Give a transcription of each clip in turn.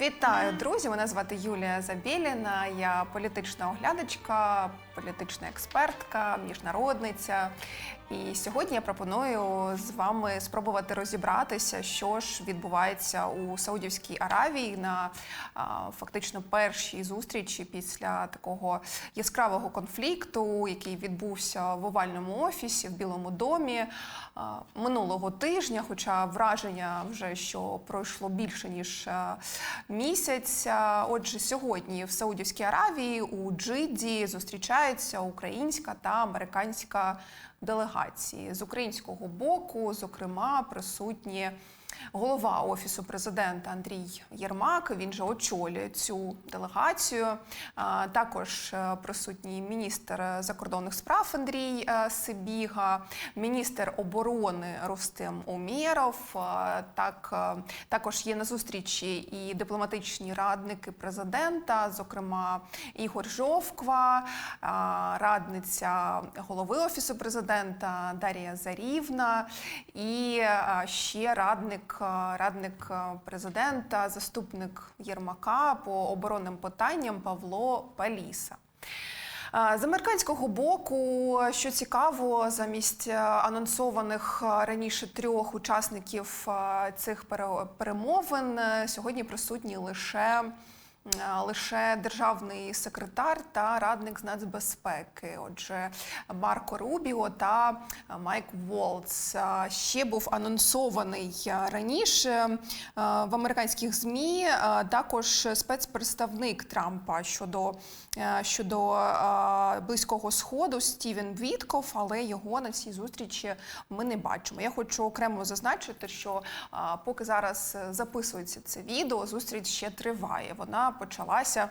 Вітаю, друзі! Мене звати Юлія Забєліна. Я політична оглядачка, політична експертка, міжнародниця. І сьогодні я пропоную з вами спробувати розібратися, що ж відбувається у Саудівській Аравії на фактично першій зустрічі після такого яскравого конфлікту, який відбувся в овальному офісі в Білому домі минулого тижня. Хоча враження вже що пройшло більше ніж місяць. Отже, сьогодні в Саудівській Аравії у Джиді зустрічаються українська та американська делегації з українського боку, зокрема, присутні голова офісу президента Андрій Єрмак. Він же очолює цю делегацію. Також е, присутній міністр закордонних справ Андрій е, Сибіга, міністр оборони Рустем Умєров. Так е, також є на зустрічі і дипломатичні радники президента, зокрема Ігор Жовква, радниця голови офісу президента Дар'я Зарівна і ще радник, а, радник президента, заступник Єрмака по оборонним питанням Павло Паліса. З американського боку, що цікаво, замість е, анонсованих е, раніше трьох учасників е, цих перемовин е, сьогодні присутні лише. Е, Лише державний секретар та радник з нацбезпеки, отже, Марко Рубіо та Майк Волц. Е, Ще був анонсований е, раніше в американських змі також спецпредставник Трампа щодо, щодо близького сходу Стівен Вітков, але його на цій зустрічі ми не бачимо. Я хочу окремо зазначити, що поки зараз записується це відео, зустріч ще триває. Вона почалася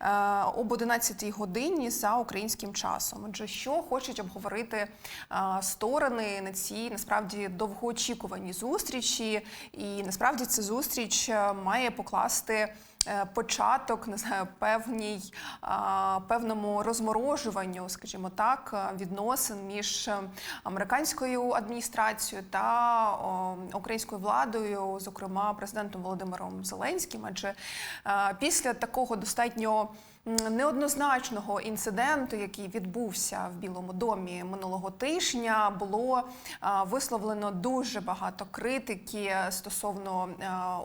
е, об 11 годині за українським часом. Отже, що хочуть обговорити е, сторони на цій насправді довгоочікуваній зустрічі, і насправді ця зустріч е, має покласти. Е, Початок не знаю, певній певному розморожуванню, скажімо так, е, відносин між е, американською адміністрацією та українською владою, зокрема президентом Володимиром Зеленським. Адже після такого достатньо неоднозначного інциденту, який відбувся в Білому домі минулого тижня, було висловлено дуже багато критики стосовно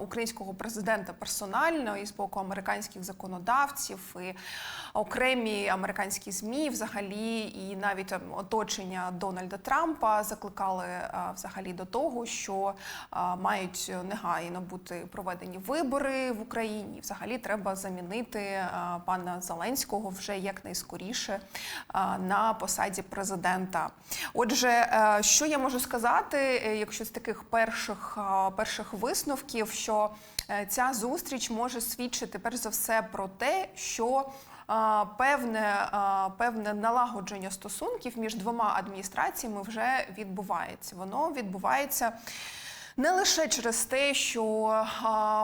українського президента персонально і з боку американських законодавців, і окремі американські змі, взагалі, і навіть е, оточення Дональда Трампа закликали е, взагалі до того, що е, мають негайно бути проведені вибори в Україні. Взагалі треба замінити е, пана Зеленського вже якнайскоріше на посаді президента. Отже, що я можу сказати, якщо з таких перших, перших висновків, що ця зустріч може свідчити перш за все про те, що Певне, певне налагодження стосунків між двома адміністраціями вже відбувається. Воно відбувається. Не лише через те, що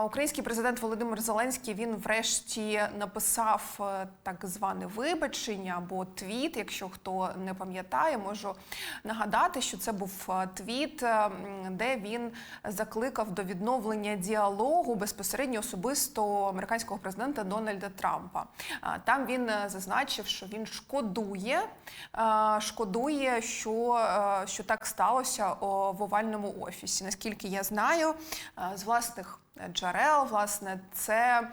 український президент Володимир Зеленський він врешті написав е, так зване вибачення або твіт. Якщо хто не пам'ятає, можу нагадати, що це був е, твіт, е, де він закликав до відновлення діалогу безпосередньо особисто американського президента Дональда Трампа. Там він зазначив, що він шкодує, шкодує, що, що так сталося в овальному офісі. Наскільки я знаю, е, з власних джерел, власне, це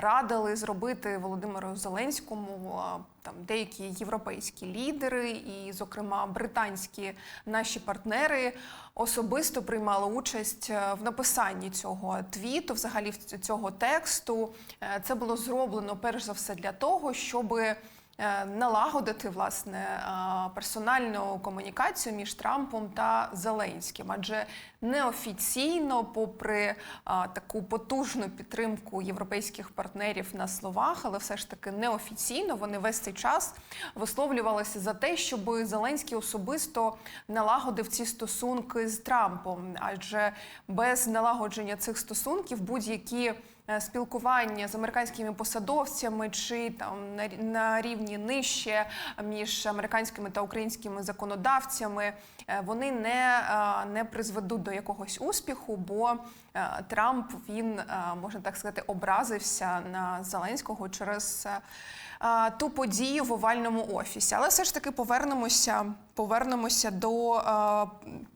радили зробити Володимиру Зеленському е, там деякі європейські лідери, і, зокрема, британські наші партнери особисто приймали участь е, в написанні цього твіту, взагалі цього тексту. Це було зроблено перш за все для того, щоби налагодити власне е, персональну комунікацію між Трампом та Зеленським, адже неофіційно, попри е, таку потужну підтримку європейських партнерів на словах, але все ж таки неофіційно вони весь цей час висловлювалися за те, щоб Зеленський особисто налагодив ці стосунки з Трампом, адже без налагодження цих стосунків будь-які е, спілкування з американськими посадовцями чи там на, рівні нижче між американськими та українськими законодавцями, е, вони не, е, не призведуть до якогось успіху, бо е, Трамп він, е, можна так сказати, образився на Зеленського через. е, е, Ту подію в овальному офісі, але все ж таки повернемося, повернемося до е,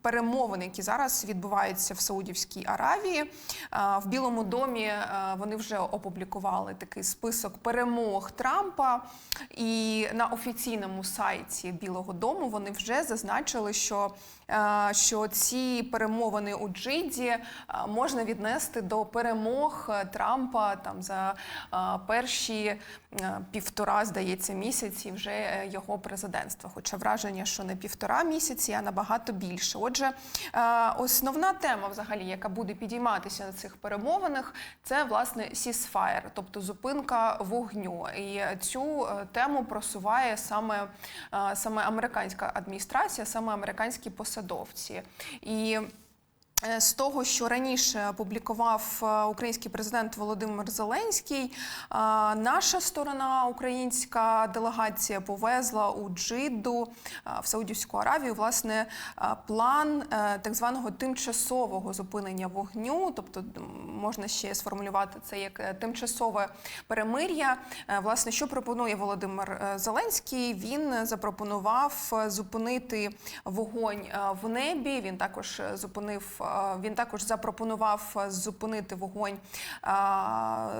перемовин, які зараз відбуваються в Саудівській Аравії. Е, в Білому домі е, вони вже опублікували такий список перемог Трампа, і на офіційному сайті Білого Дому вони вже зазначили, що, е, що ці перемовини у Джиді е, можна віднести до перемог Трампа там за е, перші е, півтора, здається, місяці вже його президентства. Хоча враження, що не півтора місяці, а набагато більше. Отже, е, основна тема, взагалі, яка буде підійматися на цих перемовинах, це власне сісфаєр, тобто зупинка вогню. І цю е, тему просуває саме, е, саме американська адміністрація, саме американські посадовці. І з того, що раніше опублікував е, український президент Володимир Зеленський, е, наша сторона, українська делегація, повезла у Джидду е, в Саудівську Аравію власне е, план е, так званого тимчасового зупинення вогню, тобто можна ще сформулювати це як е, тимчасове перемир'я. Е, Власне, що пропонує Володимир е, Зеленський? Він е, запропонував е, зупинити вогонь е, в небі. Він також е, зупинив. Він також запропонував е, зупинити вогонь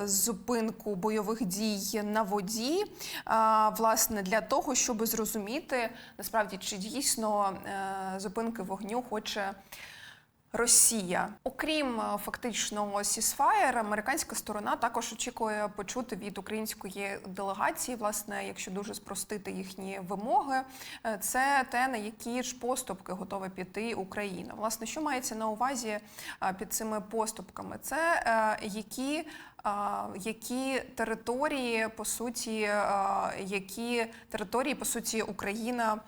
зупинку бойових дій на воді. Власне, для того, щоб зрозуміти насправді, чи дійсно е, зупинки вогню хоче. Росія, окрім е, фактичного ceasefire, американська сторона також очікує почути від української делегації, власне, якщо дуже спростити їхні вимоги, е, це те на які ж поступки готова піти Україна. Власне, що мається на увазі е, під цими поступками? Це які які території по суті, які території по суті Україна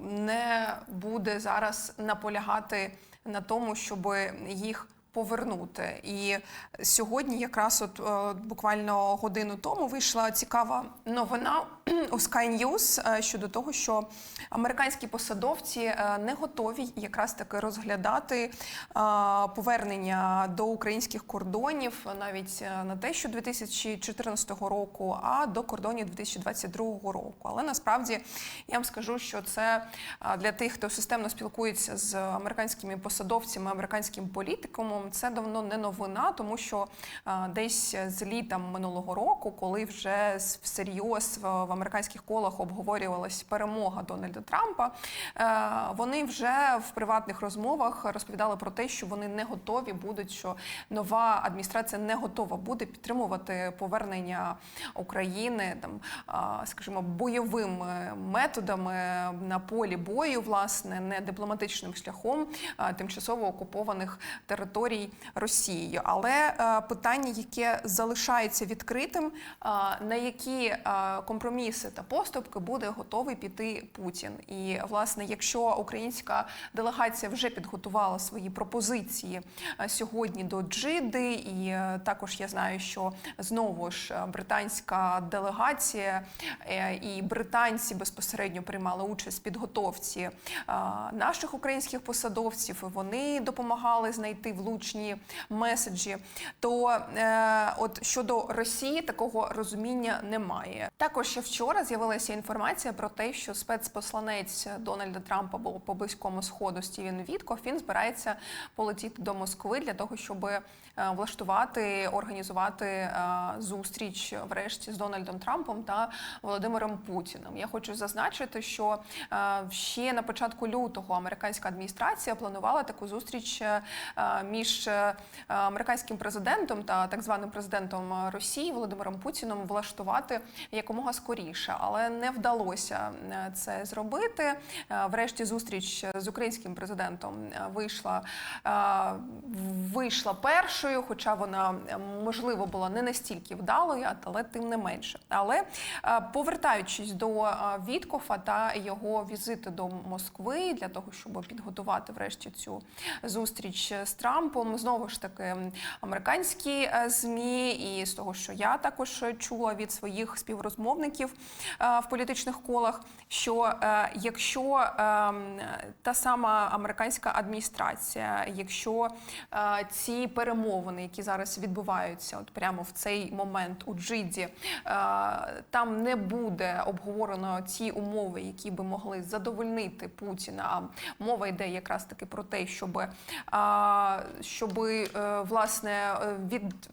не буде зараз наполягати на тому, щоб їх повернути. І сьогодні, якраз от е, буквально годину тому, вийшла цікава новина у Sky News е, щодо того, що американські посадовці е, не готові якраз таки розглядати повернення до українських кордонів навіть не те, що 2014 року, а до кордонів 2022 року. Але насправді я вам скажу, що це для тих, хто системно спілкується з американськими посадовцями, американським це давно не новина, тому що е, десь з літа минулого року, коли вже всерйоз в, американських колах обговорювалась перемога Дональда Трампа, е, вони вже в приватних розмовах розповідали про те, що вони не готові будуть, що нова адміністрація не готова буде підтримувати повернення України там, скажімо, бойовими методами на полі бою, власне, не дипломатичним шляхом тимчасово окупованих територій Росією. Але е, питання, яке залишається відкритим, а, на які е, компроміси та поступки буде готовий піти Путін. І власне, якщо українська делегація вже підготувала свої пропозиції е, сьогодні до Джиди, і е, також я знаю, що знову ж е, британська делегація е, і британці безпосередньо приймали участь в підготовці е, наших українських посадовців. і Вони допомагали знайти влучні меседжі. То е, от щодо Росії такого розуміння немає. Також ще вчора з'явилася інформація про те, що спецпосланець Дональда Трампа був по близькому сходу Стівен Вітков. Він збирається полетіти до Москви для того, щоб влаштувати, організувати е, зустріч врешті з Дональдом Трампом та Володимиром Путіним. Я хочу зазначити, що е, ще на початку лютого американська адміністрація планувала таку зустріч е, е, між е, американським президентом та так званим президентом Росії Володимиром Путіном влаштувати якомога скоріше, але не вдалося е, це зробити. Е, Врешті зустріч з українським президентом е, вийшла е, вийшла першою, хоча вона е, можливо була не настільки вдалою, але тим не менше. Але е, повертаючись до е, Віткофа та його візиту до Москви для того, щоб підготувати врешті цю зустріч з Трампом, знову ж таки американські змі, і з того, що я також чула від своїх співрозмовників в політичних колах, що якщо е, та сама американська адміністрація, якщо ці перемовини, які зараз відбуваються, от прямо в цей момент у Джиді, е, там не буде обговорено ті умови, які би могли задовольнити Путіна. А мова йде якраз таки про те, щоб, щоб власне е, від,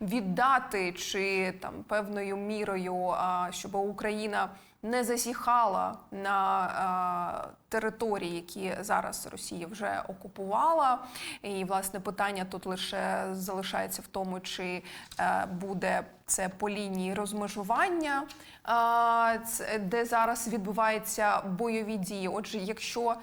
віддати чи там певною мірою, щоб Україна не засіхала на е, території, які зараз Росія вже окупувала. І власне питання тут лише залишається в тому, чи е, буде це по лінії розмежування, де зараз відбуваються бойові дії. Отже, якщо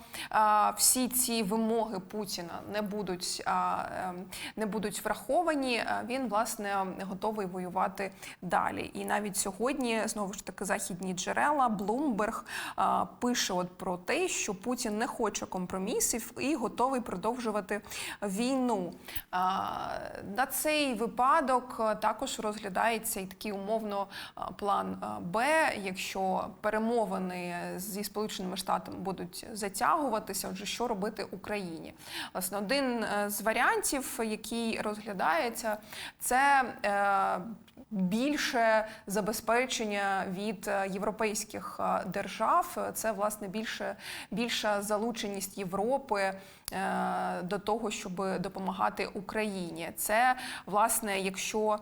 всі ці вимоги Путіна не будуть, ем, не будуть враховані, він власне готовий воювати далі. І навіть сьогодні знову ж таки західні джерела а, пише от про те, що Путін не хоче компромісів і готовий продовжувати війну. На цей випадок а, також розглядається і такий умовно план Б, якщо перемовини зі Сполученими Штатами будуть затягуватися, отже, що робити Україні? Власне, один е, з варіантів, який розглядається, це е, більше забезпечення від е, європейських е, держав. Це власне більше більша залученість Європи е, до того, щоб допомагати Україні. Це власне, якщо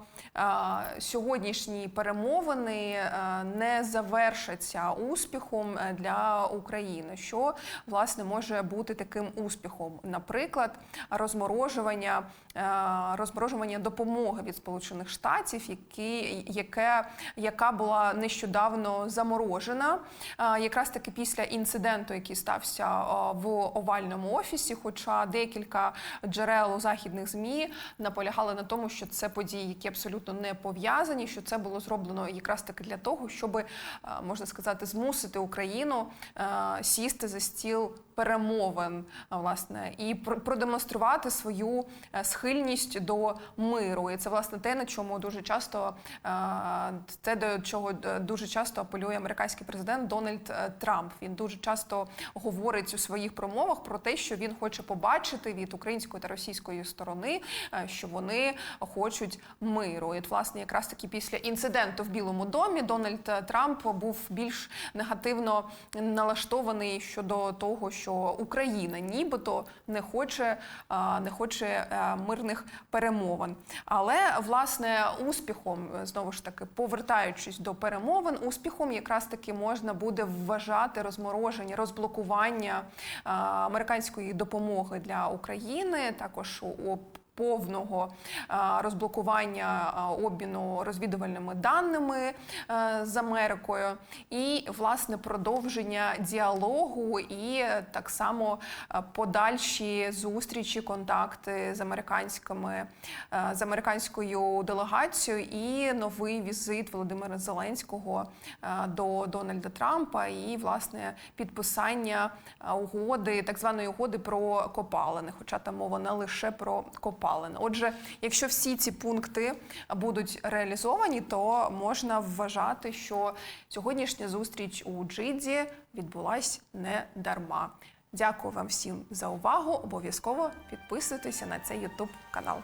сьогоднішні перемовини не завершаться успіхом для України, що власне може бути таким успіхом, наприклад, розморожування, розморожування допомоги від Сполучених Штатів, які, яке, яка була нещодавно заморожена, якраз таки після інциденту, який стався в овальному офісі. Хоча декілька джерел у західних змі наполягали на тому, що це події, які абсолютно не пов'язані, що це було зроблено якраз таки для того, щоб можна сказати, змусити Україну сісти за стіл перемовин, власне, і пр- продемонструвати свою е, схильність до миру. І це власне те, на чому дуже часто е, це до чого е, дуже часто апелює американський президент Дональд е, Трамп. Він дуже часто говорить у своїх промовах про те, що він хоче побачити від української та російської сторони, що вони хочуть миру. І власне, якраз таки після інциденту в Білому домі Дональд Трамп був більш негативно налаштований щодо того, що Україна нібито не хоче, не хоче мирних перемовин. Але власне успіхом е, знову ж таки повертаючись до перемовин, успіхом якраз таки можна буде вважати розмороження, розблокування американської допомоги для України, також у повного розблокування обміну розвідувальними даними е, з Америкою, і власне продовження діалогу, і е, так само е, подальші зустрічі, контакти з американськими е, з американською делегацією, і новий візит Володимира Зеленського е, до Дональда Трампа, і власне підписання е, угоди, так званої угоди про копалини, хоча там мова не лише про копалини. Отже, якщо всі ці пункти будуть реалізовані, то можна вважати, що сьогоднішня зустріч у Джиді відбулась не дарма. Дякую вам всім за увагу. Обов'язково підписуйтеся на цей YouTube канал.